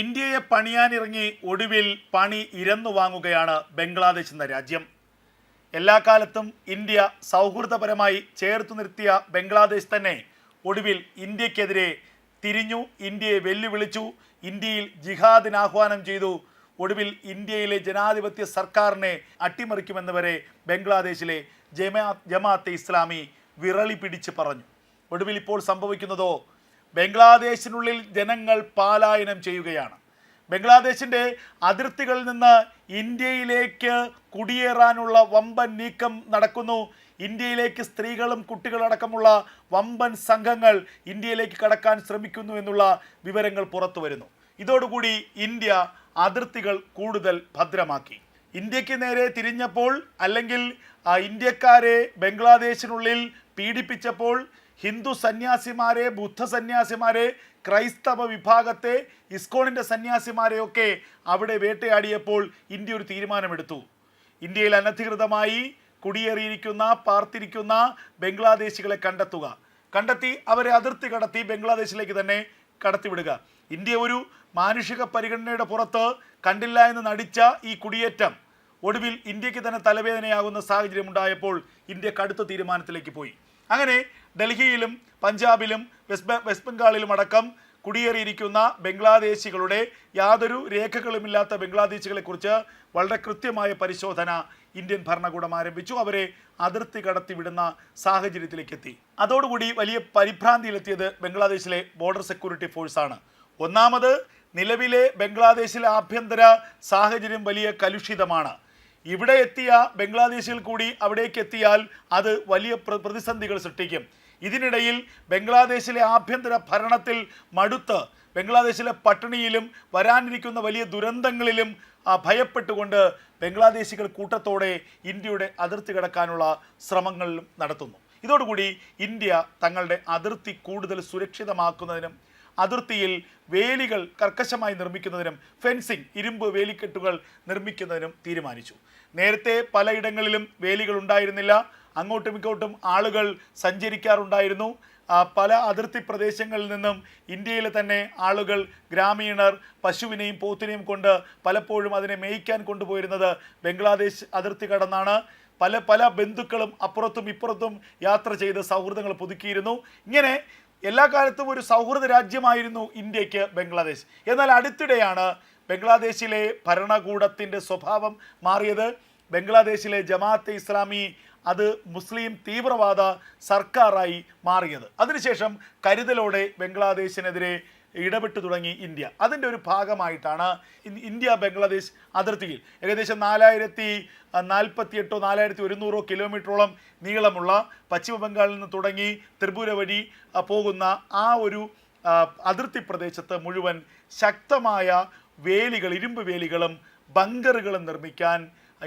ഇന്ത്യയെ പണിയാനിറങ്ങി ഒടുവിൽ പണി ഇരന്നു വാങ്ങുകയാണ് ബംഗ്ലാദേശ് എന്ന രാജ്യം. എല്ലാ കാലത്തും ഇന്ത്യ സൗഹൃദപരമായി ചേർത്തു നിർത്തിയ ബംഗ്ലാദേശ് തന്നെ ഒടുവിൽ ഇന്ത്യക്കെതിരെ തിരിഞ്ഞു ഇന്ത്യയെ വെല്ലുവിളിച്ചു ഇന്ത്യയിൽ ജിഹാദിന് ആഹ്വാനം ചെയ്തു. ഒടുവിൽ ഇന്ത്യയിലെ ജനാധിപത്യ സർക്കാരിനെ അട്ടിമറിക്കുമെന്നവരെ ബംഗ്ലാദേശിലെ ജമാ ജമാഅത്തെ ഇസ്ലാമി വിറളി പിടിച്ച് പറഞ്ഞു. ഒടുവിൽ ഇപ്പോൾ സംഭവിക്കുന്നതോ ബംഗ്ലാദേശിനുള്ളിൽ ജനങ്ങൾ പാലായനം ചെയ്യുകയാണ്. ബംഗ്ലാദേശിന്റെ അതിർത്തികളിൽ നിന്ന് ഇന്ത്യയിലേക്ക് കുടിയേറാനുള്ള വമ്പൻ നീക്കം നടക്കുന്നു. ഇന്ത്യയിലേക്ക് സ്ത്രീകളും കുട്ടികളടക്കമുള്ള വമ്പൻ സംഘങ്ങൾ ഇന്ത്യയിലേക്ക് കടക്കാൻ ശ്രമിക്കുന്നു എന്നുള്ള വിവരങ്ങൾ പുറത്തു വരുന്നു. ഇതോടുകൂടി ഇന്ത്യ അതിർത്തികൾ കൂടുതൽ ഭദ്രമാക്കി. ഇന്ത്യയ്ക്ക് നേരെ തിരിഞ്ഞപ്പോൾ അല്ലെങ്കിൽ ഇന്ത്യക്കാരെ ബംഗ്ലാദേശിനുള്ളിൽ പീഡിപ്പിച്ചപ്പോൾ ഹിന്ദു സന്യാസിമാരെ ബുദ്ധ സന്യാസിമാരെ ക്രൈസ്തവ വിഭാഗത്തെ ഇസ്കോണിന്റെ സന്യാസിമാരെയൊക്കെ അവിടെ വേട്ടയാടിയപ്പോൾ ഇന്ത്യ ഒരു തീരുമാനമെടുത്തു. ഇന്ത്യയിൽ അനധികൃതമായി കുടിയേറിയിരിക്കുന്ന പാർത്തിരിക്കുന്ന ബംഗ്ലാദേശികളെ കണ്ടെത്തുക. കണ്ടെത്തി അവരെ അതിർത്തി കടത്തി ബംഗ്ലാദേശിലേക്ക് തന്നെ കടത്തിവിടുക. ഇന്ത്യ ഒരു മാനുഷിക പരിഗണനയുടെ പുറത്ത് കണ്ടില്ല എന്ന് നടിച്ച ഈ കുടിയേറ്റം ഒടുവിൽ ഇന്ത്യയ്ക്ക് തന്നെ തലവേദനയാകുന്ന സാഹചര്യം ഉണ്ടായപ്പോൾ ഇന്ത്യ കടുത്ത തീരുമാനത്തിലേക്ക് പോയി. അങ്ങനെ ഡൽഹിയിലും പഞ്ചാബിലും വെസ്റ്റ് വെസ്റ്റ് ബംഗാളിലും അടക്കം കുടിയേറിയിരിക്കുന്ന ബംഗ്ലാദേശികളുടെ യാതൊരു രേഖകളുമില്ലാത്ത ബംഗ്ലാദേശികളെക്കുറിച്ച് വളരെ കൃത്യമായ പരിശോധന ഇന്ത്യൻ ഭരണകൂടം ആരംഭിച്ചു. അവരെ അതിർത്തി കടത്തിവിടുന്ന സാഹചര്യത്തിലേക്ക് എത്തി അതോടുകൂടി വലിയ പരിഭ്രാന്തിയിലെത്തിയത് ബംഗ്ലാദേശിലെ ബോർഡർ സെക്യൂരിറ്റി ഫോഴ്സാണ് ഒന്നാമത് നിലവിലെ ബംഗ്ലാദേശിലെ ആഭ്യന്തര സാഹചര്യം വലിയ കലുഷിതമാണ്. ഇവിടെ എത്തിയ ബംഗ്ലാദേശിൽ കൂടി അവിടേക്ക് എത്തിയാൽ അത് വലിയ പ്ര- പ്രതിസന്ധികൾ സൃഷ്ടിക്കും. ഇതിനിടയിൽ ബംഗ്ലാദേശിലെ ആഭ്യന്തര ഭരണത്തിൽ മടുത്ത് ബംഗ്ലാദേശിലെ പട്ടിണിയിലും വരാനിരിക്കുന്ന വലിയ ദുരന്തങ്ങളിലും ഭയപ്പെട്ടുകൊണ്ട് ബംഗ്ലാദേശികൾ കൂട്ടത്തോടെ ഇന്ത്യയുടെ അതിർത്തി കടക്കാനുള്ള ശ്രമങ്ങളിലും നടത്തുന്നു. ഇതോടുകൂടി ഇന്ത്യ തങ്ങളുടെ അതിർത്തി കൂടുതൽ സുരക്ഷിതമാക്കുന്നതിനും അതിർത്തിയിൽ വേലികൾ കർക്കശമായി നിർമ്മിക്കുന്നതിനും ഫെൻസിംഗ് ഇരുമ്പ് വേലിക്കെട്ടുകൾ നിർമ്മിക്കുന്നതിനും തീരുമാനിച്ചു. നേരത്തെ പലയിടങ്ങളിലും വേലികൾ ഉണ്ടായിരുന്നില്ല. അങ്ങോട്ടും ഇങ്ങോട്ടും ആളുകൾ സഞ്ചരിക്കാറുണ്ടായിരുന്നു. പല അതിർത്തി പ്രദേശങ്ങളിൽ നിന്നും ഇന്ത്യയിലെ തന്നെ ആളുകൾ ഗ്രാമീണർ പശുവിനെയും പോത്തിനെയും കൊണ്ട് പലപ്പോഴും അതിനെ മേയ്ക്കാൻ കൊണ്ടുപോയിരുന്നത് ബംഗ്ലാദേശ് അതിർത്തി കടന്നാണ്. പല പല ബന്ധുക്കളും അപ്പുറത്തും ഇപ്പുറത്തും യാത്ര ചെയ്ത് സൗഹൃദങ്ങൾ പുതുക്കിയിരുന്നു. ഇങ്ങനെ എല്ലാ കാലത്തും ഒരു സൗഹൃദ രാജ്യമായിരുന്നു ഇന്ത്യയ്ക്ക് ബംഗ്ലാദേശ്. എന്നാൽ അടുത്തിടെയാണ് ബംഗ്ലാദേശിലെ ഭരണകൂടത്തിന്റെ സ്വഭാവം മാറിയത്. ബംഗ്ലാദേശിലെ ജമാഅത്തെ ഇസ്ലാമി അത് മുസ്ലിം തീവ്രവാദ സർക്കാരായി മാറിയത്. അതിനുശേഷം കരുതലോടെ ബംഗ്ലാദേശിനെതിരെ ഇടപെട്ടു തുടങ്ങി ഇന്ത്യ. അതിന്റെ ഒരു ഭാഗമായിട്ടാണ് ഇന്ത്യ ബംഗ്ലാദേശ് അതിർത്തിയിൽ. ഏകദേശം നാലായിരത്തി നാൽപ്പത്തി എട്ടോ നാലായിരത്തി ഒരുന്നൂറോ കിലോമീറ്ററോളം നീളമുള്ള പശ്ചിമ ബംഗാളിൽ നിന്ന് തുടങ്ങി ത്രിപുര വഴി പോകുന്ന ആ ഒരു അതിർത്തി പ്രദേശത്ത് മുഴുവൻ ശക്തമായ വേലികൾ ഇരുമ്പ് വേലികളും ബങ്കറുകളും നിർമ്മിക്കാൻ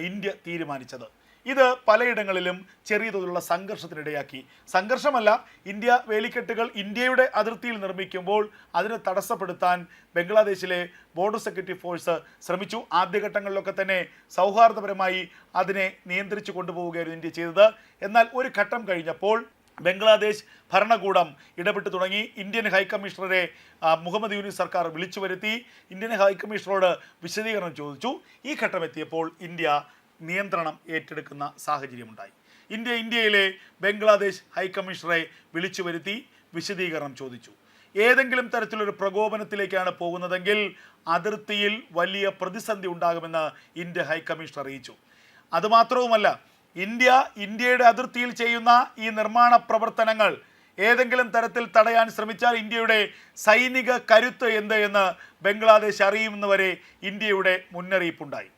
ഇന്ത്യ തീരുമാനിച്ചത്. ഇത് പലയിടങ്ങളിലും ചെറിയ തോതിലുള്ള സംഘർഷത്തിനിടയാക്കി. സംഘർഷമല്ല ഇന്ത്യ വേലിക്കെട്ടുകൾ ഇന്ത്യയുടെ അതിർത്തിയിൽ നിർമ്മിക്കുമ്പോൾ അതിനെ തടസ്സപ്പെടുത്താൻ ബംഗ്ലാദേശിലെ ബോർഡർ സെക്യൂരിറ്റി ഫോഴ്സ് ശ്രമിച്ചു. ആദ്യഘട്ടങ്ങളിലൊക്കെ തന്നെ സൗഹാർദ്ദപരമായി അതിനെ നിയന്ത്രിച്ചു കൊണ്ടുപോവുകയായിരുന്നു ഇന്ത്യ ചെയ്തത്. എന്നാൽ ഒരു ഘട്ടം കഴിഞ്ഞപ്പോൾ ബംഗ്ലാദേശ് ഭരണകൂടം ഇടപെട്ട് തുടങ്ങി. ഇന്ത്യൻ ഹൈക്കമ്മീഷണറെ മുഹമ്മദ് യൂനിസ് സർക്കാർ വിളിച്ചു വരുത്തി. ഇന്ത്യൻ ഹൈക്കമ്മീഷണറോട് വിശദീകരണം ചോദിച്ചു. ഈ ഘട്ടം എത്തിയപ്പോൾ ഇന്ത്യ നിയന്ത്രണം ഏറ്റെടുക്കുന്ന സാഹചര്യമുണ്ടായി. ഇന്ത്യ ഇന്ത്യയിലെ ബംഗ്ലാദേശ് ഹൈക്കമ്മീഷണറെ വിളിച്ചു വരുത്തി വിശദീകരണം ചോദിച്ചു. ഏതെങ്കിലും തരത്തിലൊരു പ്രകോപനത്തിലേക്കാണ് പോകുന്നതെങ്കിൽ അതിർത്തിയിൽ വലിയ പ്രതിസന്ധി ഉണ്ടാകുമെന്ന് ഇന്ത്യ ഹൈക്കമ്മീഷണർ അറിയിച്ചു. അതുമാത്രവുമല്ല ഇന്ത്യ ഇന്ത്യയുടെ അതിർത്തിയിൽ ചെയ്യുന്ന ഈ നിർമ്മാണ പ്രവർത്തനങ്ങൾ ഏതെങ്കിലും തരത്തിൽ തടയാൻ ശ്രമിച്ചാൽ ഇന്ത്യയുടെ സൈനിക കരുത്ത് എന്ത് എന്ന് ബംഗ്ലാദേശ് അറിയുമെന്ന് ഇന്ത്യയുടെ മുന്നറിയിപ്പുണ്ടായി.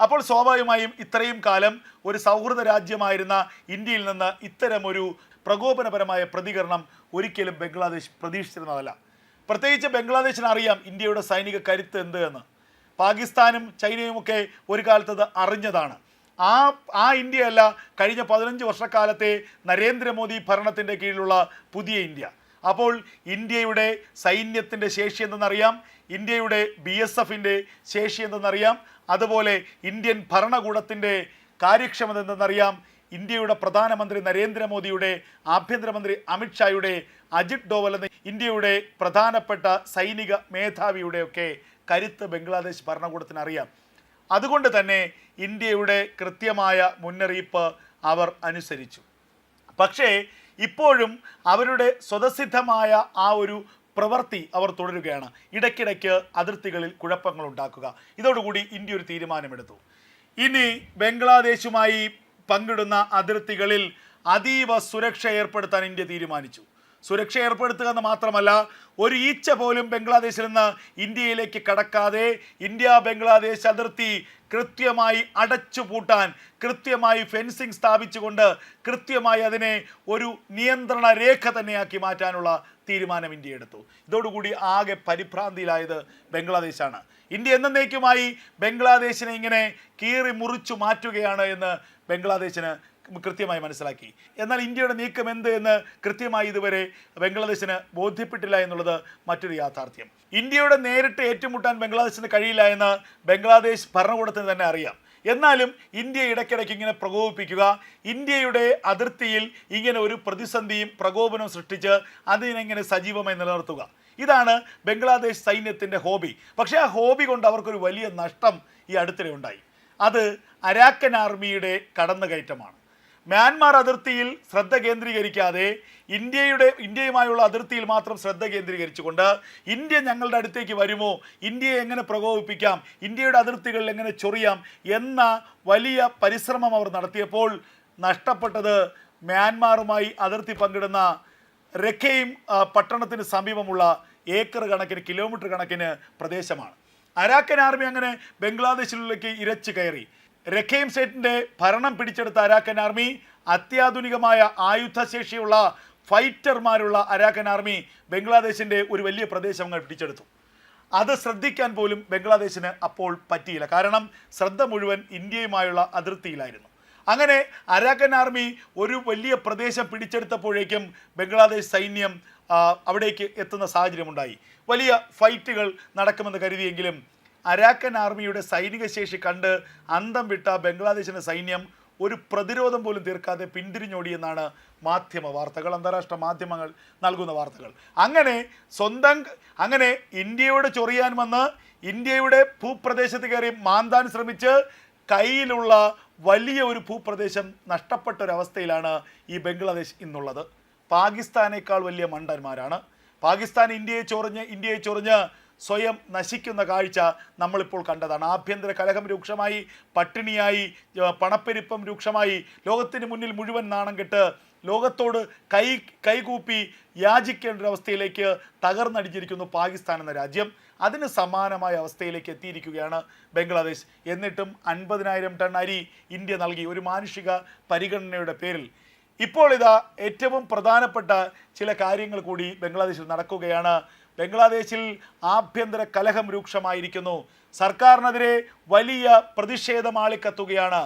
അപ്പോൾ സ്വാഭാവികമായും ഇത്രയും കാലം ഒരു സൗഹൃദ രാജ്യമായിരുന്ന ഇന്ത്യയിൽ നിന്ന് ഇത്തരമൊരു പ്രകോപനപരമായ പ്രതികരണം ഒരിക്കലും ബംഗ്ലാദേശ് പ്രതീക്ഷിച്ചിരുന്നതല്ല. പ്രത്യേകിച്ച് ബംഗ്ലാദേശിന് അറിയാം ഇന്ത്യയുടെ സൈനിക കരുത്ത് എന്ത് എന്ന്. പാകിസ്ഥാനും ചൈനയുമൊക്കെ ഒരു കാലത്ത് അത് അറിഞ്ഞതാണ്. ആ ആ ഇന്ത്യയല്ല കഴിഞ്ഞ പതിനഞ്ച് വർഷക്കാലത്തെ നരേന്ദ്രമോദി ഭരണത്തിന്റെ കീഴിലുള്ള പുതിയ ഇന്ത്യ. അപ്പോൾ ഇന്ത്യയുടെ സൈന്യത്തിന്റെ ശേഷി എന്തെന്നറിയാം? ഇന്ത്യയുടെ ബി എസ് എഫിന്റെ ശേഷി എന്തെന്നറിയാം? അതുപോലെ ഇന്ത്യൻ ഭരണകൂടത്തിന്റെ കാര്യക്ഷമത എന്തെന്നറിയാം ഇന്ത്യയുടെ പ്രധാനമന്ത്രി നരേന്ദ്രമോദിയുടെ ആഭ്യന്തരമന്ത്രി അമിത്ഷായുടെ അജിത് ഡോവൽ എന്ന ഇന്ത്യയുടെ പ്രധാനപ്പെട്ട സൈനിക മേധാവിയുടെയൊക്കെ കരുത്ത് ബംഗ്ലാദേശ് ഭരണകൂടത്തിന് അറിയാം അതുകൊണ്ട് തന്നെ ഇന്ത്യയുടെ കൃത്യമായ മുന്നറിയിപ്പ് അവർ അനുസരിച്ചു. പക്ഷേ ഇപ്പോഴും അവരുടെ സ്വതസിദ്ധമായ ആ ഒരു പ്രവൃത്തി അവർ തുടരുകയാണ്. ഇടയ്ക്കിടയ്ക്ക് അതിർത്തികളിൽ കുഴപ്പങ്ങൾ ഉണ്ടാക്കുക. ഇതോടുകൂടി ഇന്ത്യ ഒരു തീരുമാനമെടുത്തു. ഇനി ബംഗ്ലാദേശുമായി പങ്കിടുന്ന അതിർത്തികളിൽ അതീവ സുരക്ഷ ഏർപ്പെടുത്താൻ ഇന്ത്യ തീരുമാനിച്ചു. സുരക്ഷ ഏർപ്പെടുത്തുക എന്ന് മാത്രമല്ല ഒരു ഈച്ച പോലും ബംഗ്ലാദേശിൽ നിന്ന് ഇന്ത്യയിലേക്ക് കടക്കാതെ ഇന്ത്യ ബംഗ്ലാദേശ് അതിർത്തി കൃത്യമായി അടച്ചു പൂട്ടാൻ കൃത്യമായി ഫെൻസിങ് സ്ഥാപിച്ചുകൊണ്ട് കൃത്യമായി അതിനെ ഒരു നിയന്ത്രണ രേഖ തന്നെയാക്കി മാറ്റാനുള്ള തീരുമാനം ഇന്ത്യ എടുത്തു. ഇതോടുകൂടി ആകെ പരിഭ്രാന്തിയിലായത് ബംഗ്ലാദേശാണ്. ഇന്ത്യ എന്നേക്കുമായി ബംഗ്ലാദേശിനെ ഇങ്ങനെ കീറി മുറിച്ചു മാറ്റുകയാണ് എന്ന് ബംഗ്ലാദേശിന് കൃത്യമായി മനസ്സിലാക്കി. എന്നാൽ ഇന്ത്യയുടെ നീക്കം എന്ത് എന്ന് കൃത്യമായി ഇതുവരെ ബംഗ്ലാദേശിന് ബോധ്യപ്പെട്ടില്ല എന്നുള്ളത് മറ്റൊരു യാഥാർത്ഥ്യം. ഇന്ത്യയുടെ നേരിട്ട് ഏറ്റുമുട്ടാൻ ബംഗ്ലാദേശിന് കഴിയില്ല എന്ന് ബംഗ്ലാദേശ് ഭരണകൂടത്തിന് തന്നെ അറിയാം. എന്നാലും ഇന്ത്യ ഇടയ്ക്കിടയ്ക്ക് ഇങ്ങനെ പ്രകോപിപ്പിക്കുക ഇന്ത്യയുടെ അതിർത്തിയിൽ ഇങ്ങനെ ഒരു പ്രതിസന്ധിയും പ്രകോപനവും സൃഷ്ടിച്ച് അതിനെങ്ങനെ സജീവമായി നിലനിർത്തുക. ഇതാണ് ബംഗ്ലാദേശ് സൈന്യത്തിന്റെ ഹോബി. പക്ഷേ ആ ഹോബി കൊണ്ട് അവർക്കൊരു വലിയ നഷ്ടം ഈ അടുത്തിടെ ഉണ്ടായി. അത് അരാക്കൻ ആർമിയുടെ കടന്നുകയറ്റമാണ്. മ്യാൻമാർ അതിർത്തിയിൽ ശ്രദ്ധ കേന്ദ്രീകരിക്കാതെ ഇന്ത്യയുടെ ഇന്ത്യയുമായുള്ള അതിർത്തിയിൽ മാത്രം ശ്രദ്ധ കേന്ദ്രീകരിച്ചുകൊണ്ട് ഇന്ത്യ ഞങ്ങളുടെ അടുത്തേക്ക് വരുമോ? ഇന്ത്യയെ എങ്ങനെ പ്രകോപിപ്പിക്കാം? ഇന്ത്യയുടെ അതിർത്തികളിൽ എങ്ങനെ ചൊറിയാം? എന്ന വലിയ പരിശ്രമം അവർ നടത്തിയപ്പോൾ നഷ്ടപ്പെട്ടത് മ്യാൻമാറുമായി അതിർത്തി പങ്കിടുന്ന രഖയും പട്ടണത്തിന് സമീപമുള്ള ഏക്കർ കണക്കിന് കിലോമീറ്റർ കണക്കിന് പ്രദേശമാണ്. അരാക്കൻ ആർമി അങ്ങനെ ബംഗ്ലാദേശിലേക്ക് ഇരച്ചു കയറി. രഖൈം സേറ്റിന്റെ ഭരണം പിടിച്ചെടുത്ത അരാക്കൻ ആർമി അത്യാധുനികമായ ആയുധശേഷിയുള്ള ഫൈറ്റർമാരുള്ള അരാക്കൻ ആർമി ബംഗ്ലാദേശിന്റെ ഒരു വലിയ പ്രദേശം അങ്ങ് പിടിച്ചെടുത്തു. അത് ശ്രദ്ധിക്കാൻ പോലും ബംഗ്ലാദേശിന് അപ്പോൾ പറ്റിയില്ല. കാരണം ശ്രദ്ധ മുഴുവൻ ഇന്ത്യയുമായുള്ള അതിർത്തിയിലായിരുന്നു. അങ്ങനെ അരാക്കൻ ആർമി ഒരു വലിയ പ്രദേശം പിടിച്ചെടുത്തപ്പോഴേക്കും ബംഗ്ലാദേശ് സൈന്യം അവിടേക്ക് എത്തുന്ന സാഹചര്യമുണ്ടായി. വലിയ ഫൈറ്റുകൾ നടക്കുമെന്ന് കരുതിയെങ്കിലും അരാക്കൻ ആർമിയുടെ സൈനിക ശേഷി കണ്ട് അന്തം വിട്ട ബംഗ്ലാദേശിന്റെ സൈന്യം ഒരു പ്രതിരോധം പോലും തീർക്കാതെ പിന്തിരിഞ്ഞോടിയെന്നാണ് മാധ്യമ വാർത്തകൾ അന്താരാഷ്ട്ര മാധ്യമങ്ങൾ നൽകുന്ന വാർത്തകൾ. അങ്ങനെ സ്വന്തം അങ്ങനെ ഇന്ത്യയോട് ചൊറിയാൻ വന്ന് ഇന്ത്യയുടെ ഭൂപ്രദേശത്ത് കയറി മാന്താൻ ശ്രമിച്ച് കയ്യിലുള്ള വലിയ ഒരു ഭൂപ്രദേശം നഷ്ടപ്പെട്ട ഒരവസ്ഥയിലാണ് ഈ ബംഗ്ലാദേശ് ഇന്നുള്ളത്. പാകിസ്ഥാനേക്കാൾ വലിയ മണ്ടന്മാരാണ്. പാകിസ്ഥാൻ ഇന്ത്യയെ ചൊറിഞ്ഞ് ഇന്ത്യയെ ചൊറിഞ്ഞ് സ്വയം നശിക്കുന്ന കാഴ്ച നമ്മളിപ്പോൾ കണ്ടതാണ്. ആഭ്യന്തര കലഹം രൂക്ഷമായി പട്ടിണിയായി പണപ്പെരുപ്പം രൂക്ഷമായി ലോകത്തിന് മുന്നിൽ മുഴുവൻ നാണം കെട്ട് ലോകത്തോട് കൈ കൈകൂപ്പി യാചിക്കേണ്ട ഒരവസ്ഥയിലേക്ക് തകർന്നടിഞ്ഞിരിക്കുന്നു പാകിസ്ഥാൻ എന്ന രാജ്യം. അതിന് സമാനമായ അവസ്ഥയിലേക്ക് എത്തിയിരിക്കുകയാണ് ബംഗ്ലാദേശ്. എന്നിട്ടും അൻപതിനായിരം ടൺ അരി ഇന്ത്യ നൽകി ഒരു മാനുഷിക പരിഗണനയുടെ പേരിൽ. ഇപ്പോൾ ഇതാ ഏറ്റവും പ്രധാനപ്പെട്ട ചില കാര്യങ്ങൾ കൂടി ബംഗ്ലാദേശിൽ നടക്കുകയാണ്. ബംഗ്ലാദേശിൽ ആഭ്യന്തര കലഹം രൂക്ഷമായിരിക്കുന്നു. സർക്കാരിനെതിരെ വലിയ പ്രതിഷേധം ആളിക്കത്തുകയാണ്.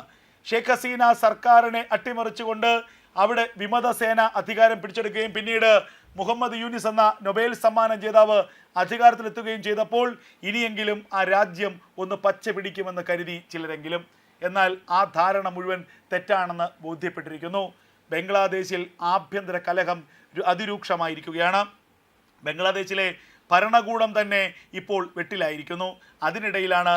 ഷെയ്ഖ് ഹസീന സർക്കാരിനെ അട്ടിമറിച്ചുകൊണ്ട് അവിടെ വിമത സേന അധികാരം പിടിച്ചെടുക്കുകയും പിന്നീട് മുഹമ്മദ് യൂനിസ് എന്ന നൊബേൽ സമ്മാനം ജേതാവ് അധികാരത്തിലെത്തുകയും ചെയ്തപ്പോൾ ഇനിയെങ്കിലും ആ രാജ്യം ഒന്ന് പച്ച പിടിക്കുമെന്ന് കരുതി ചിലരെങ്കിലും. എന്നാൽ ആ ധാരണ മുഴുവൻ തെറ്റാണെന്ന് ബോധ്യപ്പെട്ടിരിക്കുന്നു. ബംഗ്ലാദേശിൽ ആഭ്യന്തര കലഹം അതിരൂക്ഷമായിരിക്കുകയാണ്. ബംഗ്ലാദേശിലെ ഭരണകൂടം തന്നെ ഇപ്പോൾ വെട്ടിലായിരിക്കുന്നു. അതിനിടയിലാണ്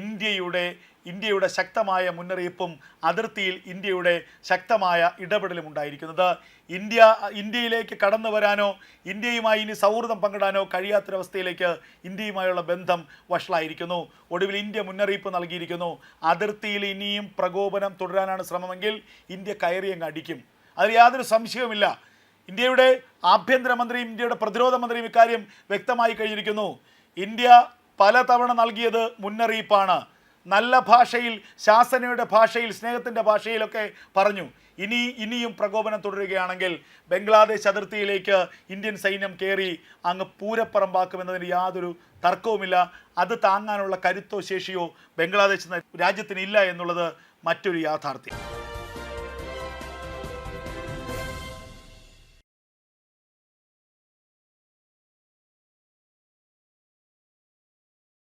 ഇന്ത്യയുടെ ഇന്ത്യയുടെ ശക്തമായ മുന്നറിയിപ്പും അതിർത്തിയിൽ ഇന്ത്യയുടെ ശക്തമായ ഇടപെടലും ഉണ്ടായിരിക്കുന്നത്. ഇന്ത്യ ഇന്ത്യയിലേക്ക് കടന്നു വരാനോ ഇന്ത്യയുമായി ഇനി സൗഹൃദം പങ്കിടാനോ കഴിയാത്തൊരവസ്ഥയിലേക്ക് ഇന്ത്യയുമായുള്ള ബന്ധം വഷളായിരിക്കുന്നു. ഒടുവിൽ ഇന്ത്യ മുന്നറിയിപ്പ് നൽകിയിരിക്കുന്നു. അതിർത്തിയിൽ ഇനിയും പ്രകോപനം തുടരാനാണ് ശ്രമമെങ്കിൽ ഇന്ത്യ കയറിയങ്ങ് അടിക്കും. അതിൽ യാതൊരു സംശയവുമില്ല. ഇന്ത്യയുടെ ആഭ്യന്തരമന്ത്രിയും ഇന്ത്യയുടെ പ്രതിരോധ മന്ത്രിയും ഇക്കാര്യം വ്യക്തമായി കഴിഞ്ഞിരിക്കുന്നു. ഇന്ത്യ പലതവണ നൽകിയത് മുന്നറിയിപ്പാണ്. നല്ല ഭാഷയിൽ ശാസനയുടെ ഭാഷയിൽ സ്നേഹത്തിന്റെ ഭാഷയിലൊക്കെ പറഞ്ഞു. ഇനി ഇനിയും പ്രകോപനം തുടരുകയാണെങ്കിൽ ബംഗ്ലാദേശ് അതിർത്തിയിലേക്ക് ഇന്ത്യൻ സൈന്യം കയറി അങ്ങ് പൂരപ്പറമ്പാക്കുമെന്നതിന് യാതൊരു തർക്കവുമില്ല. അത് താങ്ങാനുള്ള കരുത്തോ ശേഷിയോ ബംഗ്ലാദേശ് രാജ്യത്തിനില്ല എന്നുള്ളത് മറ്റൊരു യാഥാർത്ഥ്യം.